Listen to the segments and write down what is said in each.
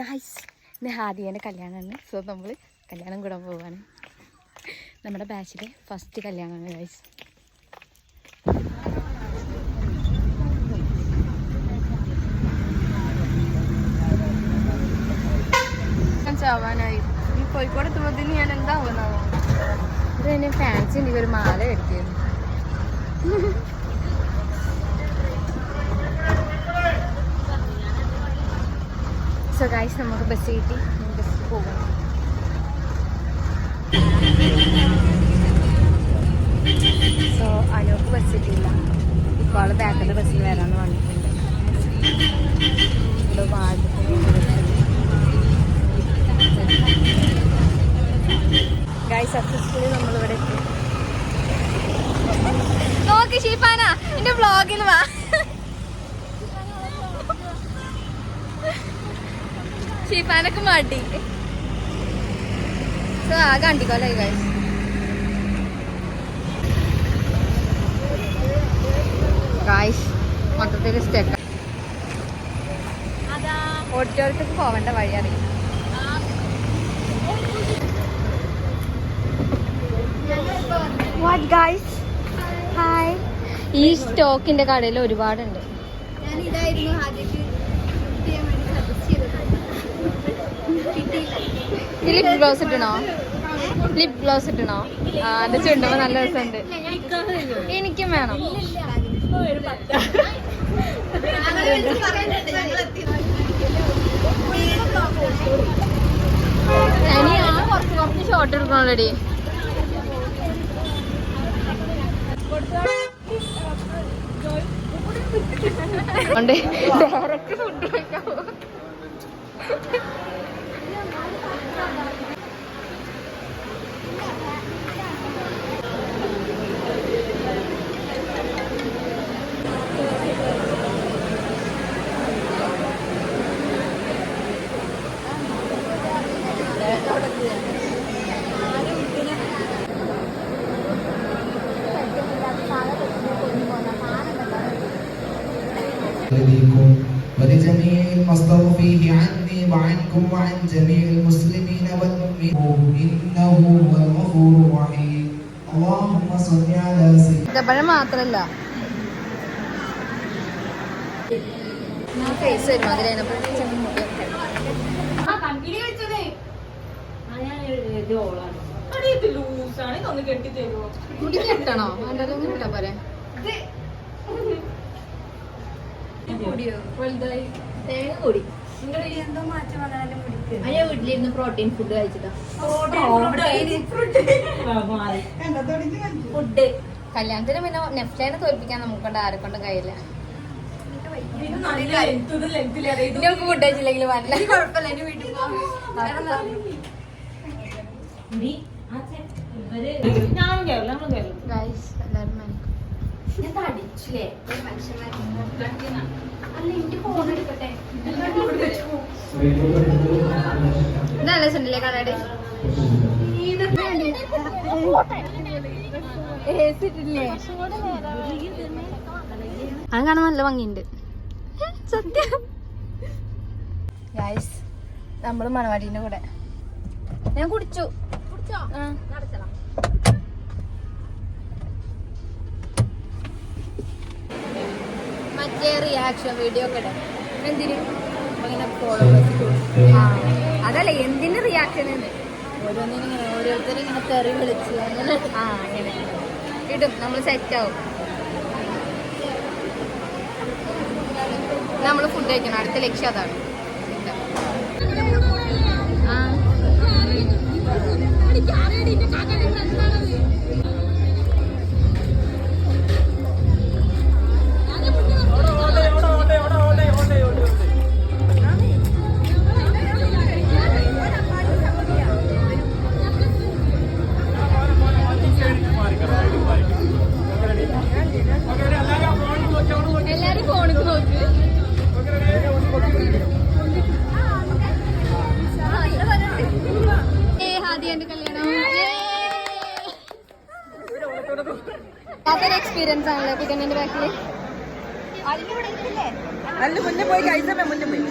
Guys ഇന്ന് ഹാദിയേന്റെ കല്യാണമാണ്. So നമ്മൾ കല്യാണം കൂടാൻ പോവാണ്. നമ്മുടെ ബാച്ചിലെ ഫസ്റ്റ് കല്യാണമാണ് ഗായ്സ് ചാവാനായി. ഈ കോഴിക്കോട് എത്തുമ്പോഴത്തേന് ഞാൻ എന്താ ആവുന്നാവോ ഇത് തന്നെ ഫാൻസി ഉണ്ടെങ്കിൽ ഒരു മാല എടുത്തിരുന്നു സോ ഗൈസ് നമുക്ക് ബസ് കിട്ടി ബസ്സിൽ പോകണം സോ അനോക്ക് ബസ് കിട്ടിയില്ല ഇപ്പോൾ ആൾ ബാക്കിലെ ബസ്സിൽ വരാമെന്ന് പറഞ്ഞിട്ടുണ്ട് ഇവിടെ വാർഡത്തിന് ഷീപ്പാനൊക്കെ മാട്ടി സോ ആ കണ്ടിക്കോലായി ഗായ്സ് ഗായ്സ് മൊത്തത്തിൽ സ്റ്റെക്ക് ഓഡിറ്റോറിയത്തേക്ക് പോവേണ്ട വഴി അറിയാം ഹായ് ഈ സ്റ്റോക്കിന്റെ കടയിൽ ഒരുപാടുണ്ട്. ഞാൻ ഇതായിരുന്നു ആദ്യത്തെ ലിപ് ഗ്ലോസ് ഇട്ടണോ ലിപ് ഗ്ലോസ് ഇട്ടണോ ആ ചുണ്ടോ ചുണ്ടപ്പോ നല്ല രസമുണ്ട്. എനിക്കും വേണം. ഇനി ആ കുറച്ച് കുറച്ച് ഷോട്ട് എടുക്കണോടി. Direct food കഴിക്കാവോ. لديكم ولجميع المستضيفين عني وعنكم وعن جميع المسلمين والمؤمنين إنه هو الغفور الرحيم اللهم صل على سيدنا ഇതപ്പഴം മാത്രല്ല ഫേസ് വരും അതിലതിനപ്പോഴത്തേക്കും മുടി കെട്ടണോ? എന്റെ ഒന്നും ഇട്ടാ പോരെ. എന്തോ മാറ്റം വന്നാലും മുടിക്ക് അയ്യോ വീട്ടിലിരുന്ന് പ്രോട്ടീൻ ഫുഡ് കഴിച്ചതാ ഫുഡ് കല്യാണത്തിന് പിന്നെ നെഫ്റ്റൈനെ തോൽപ്പിക്കാൻ നമുക്കൊണ്ട് ആരെ കൊണ്ടും കഴിയില്ല. ഫുഡ് കഴിച്ചില്ലെങ്കിൽ വല്ല കുഴപ്പമില്ല എന്റെ വീട്ടിൽ പോകാം മനസ്സിലാക്കും ഞാൻ തടിച്ചില്ലേ അല്ല എനിക്ക് ഫോൺ എടുക്കട്ടെ? നല്ല കാണാട്? അത് കാണാൻ നല്ല ഭംഗിയുണ്ട്. സത്യം. ഗായ്സ് നമ്മൾ മണവാടീന്റെ കൂടെ. ഞാൻ കുടിച്ചു. മറ്റേ റിയാക്ഷൻ വീഡിയോ ഒക്കെ എന്തിന്? ഇങ്ങനെ ഫോളോവേഴ്സ് അതല്ല എന്തിന് റിയാക്ഷൻ ഓരോന്നിനും ഇങ്ങനെ ഓരോരുത്തരും ഇങ്ങനെ തെറി വിളിച്ച് അങ്ങനെ. ആ അങ്ങനെ. ഇടും നമ്മൾ സെറ്റ് ആവും. നമ്മൾ ഫുഡ് കഴിക്കണം. അടുത്ത ലക്ഷ്യം അതാണ്. എല്ലാരും അതൊരു എക്സ്പീരിയൻസ് ആണല്ലോ ഇവിടെ ഇല്ലേ അല്ല മുന്നേ പോയി കഴിച്ചപ്പോ മുന്നേ പോയി.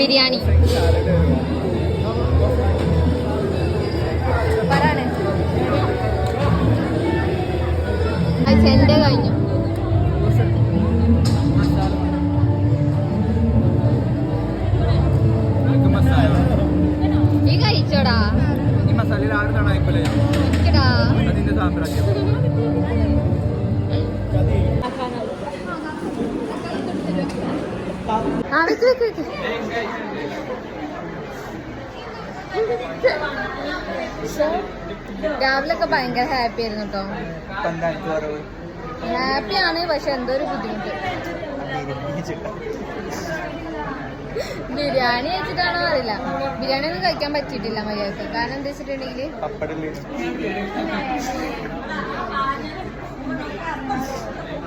ബിരിയാണി. വെക്ക് രാവിലൊക്കെ ഭയങ്കര ഹാപ്പി ആയിരുന്നു കേട്ടോ ഹാപ്പി ആണ് പക്ഷെ എന്തോ ഒരു ബുദ്ധിമുട്ട്. ബിരിയാണി കഴിച്ചിട്ടാണോ അറിയില്ല. ബിരിയാണി ഒന്നും കഴിക്കാൻ പറ്റിയിട്ടില്ല മര്യാദയ്ക്ക്. കാരണം എന്താ വെച്ചിട്ടുണ്ടെങ്കിൽ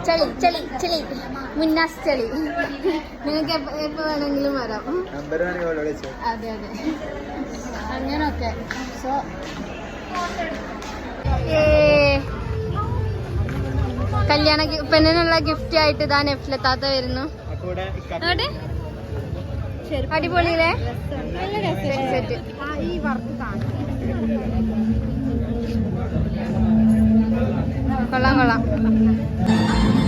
ചളി ചളി ചളി. മുന്നാസ് ചളി. നിങ്ങൾക്ക് എപ്പോ വേണമെങ്കിലും വരാം. അതെ അതെ. അങ്ങനൊക്കെ. സോ കല്യാണ പെണ്ണിനുള്ള ഗിഫ്റ്റ് ആയിട്ട് ഇതാ നെഫ്ലത്താത്ത വരുന്നു. അടിപൊളിയിലെ അടിപൊളിയിലെ സെറ്റ് കൊള്ളാം കൊള്ളാം